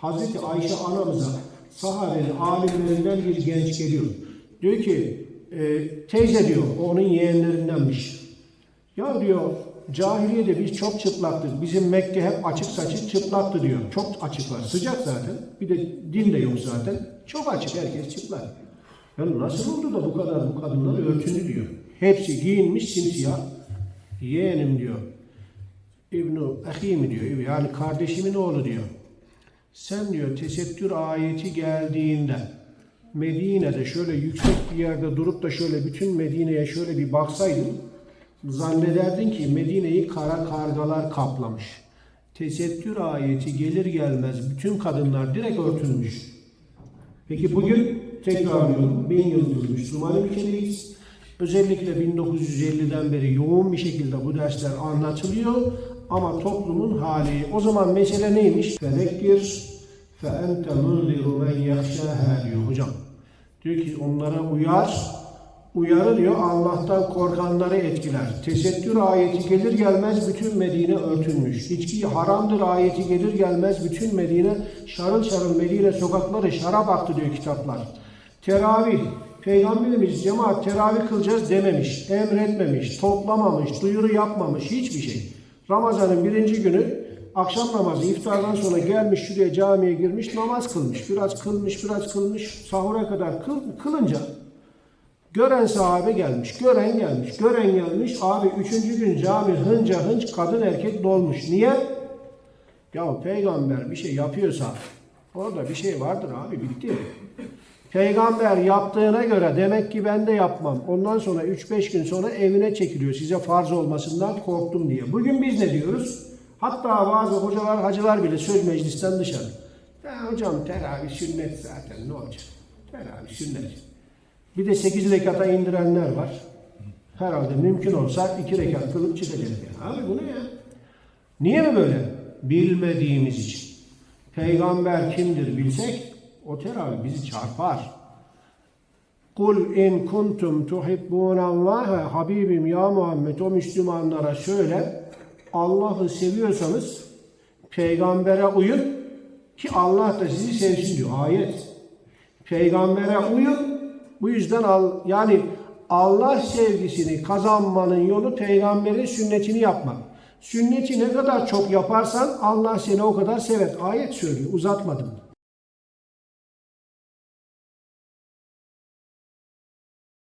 Hazreti Ayşe anamıza sahabenin alimlerinden bir genç geliyor. Diyor ki e, teyze diyor onun yeğenlerindenmiş. Ya diyor cahiliyede biz çok çıplaktık. Bizim Mekke hep açık saçık çıplaktı diyor. Çok açıklar. Sıcak zaten. Bir de din de yok zaten. Çok açık herkes çıplak. Ya nasıl oldu da bu kadar bu kadınlar örtünü diyor. Hepsi giyinmiş simsiyah. Yeğenim diyor. İbnu Ahimi diyor. Yani kardeşimin oğlu diyor. Sen diyor tesettür ayeti geldiğinde Medine'de şöyle yüksek bir yerde durup da şöyle bütün Medine'ye şöyle bir baksaydın zannederdin ki Medine'yi kara kargalar kaplamış. Tesettür ayeti gelir gelmez bütün kadınlar direkt örtülmüş. Peki bugün tekrarlıyorum bin yıldır Müslüman ülkedeyiz. Özellikle 1950'den beri yoğun bir şekilde bu dersler anlatılıyor ama toplumun hali. O zaman mesele neymiş? Fezekkir fe ente munziru men yahşâhâ diyor hocam. Diyor ki onlara uyar, uyarı diyor Allah'tan korkanları etkiler. Tesettür ayeti gelir gelmez bütün Medine örtülmüş. İçki haramdır ayeti gelir gelmez bütün Medine şarıl şarıl Medine sokakları şarap aktı diyor kitaplar. Teravih Peygamberimiz cemaat teravih kılacağız dememiş, emretmemiş, toplamamış, duyuru yapmamış hiçbir şey. Ramazanın birinci günü akşam namazı iftardan sonra gelmiş şuraya camiye girmiş namaz kılmış. Biraz kılmış biraz kılmış sahura kadar kıl, kılınca gören sahabe gelmiş, gören gelmiş, gören gelmiş. Abi üçüncü gün cami hınca hınç kadın erkek dolmuş. Niye? Ya peygamber bir şey yapıyorsa orada bir şey vardır abi bitti. Peygamber yaptığına göre demek ki ben de yapmam. Ondan sonra 3-5 gün sonra evine çekiliyor. Size farz olmasından korktum diye. Bugün biz ne diyoruz? Hatta bazı hocalar, hacılar bile söz meclisten dışarı. Ya hocam teravih sünnet zaten ne olacak? Teravih sünnet. Bir de 8 rekata indirenler var. Herhalde mümkün olsa 2 rekat kılıp çıkacak. Yani. Abi bu ne ya? Niye mi böyle? Bilmediğimiz için. Peygamber kimdir bilsek o teravih bizi çarpar. Kul in kuntum tuhibbunallaha Habibim ya Muhammed o Müslümanlara söyle Allah'ı seviyorsanız peygambere uyun ki Allah da sizi sevsin diyor ayet. Peygambere uyun. Bu yüzden al, yani Allah sevgisini kazanmanın yolu peygamberin sünnetini yapmak. Sünneti ne kadar çok yaparsan Allah seni o kadar sever. Ayet söylüyor. Uzatmadım.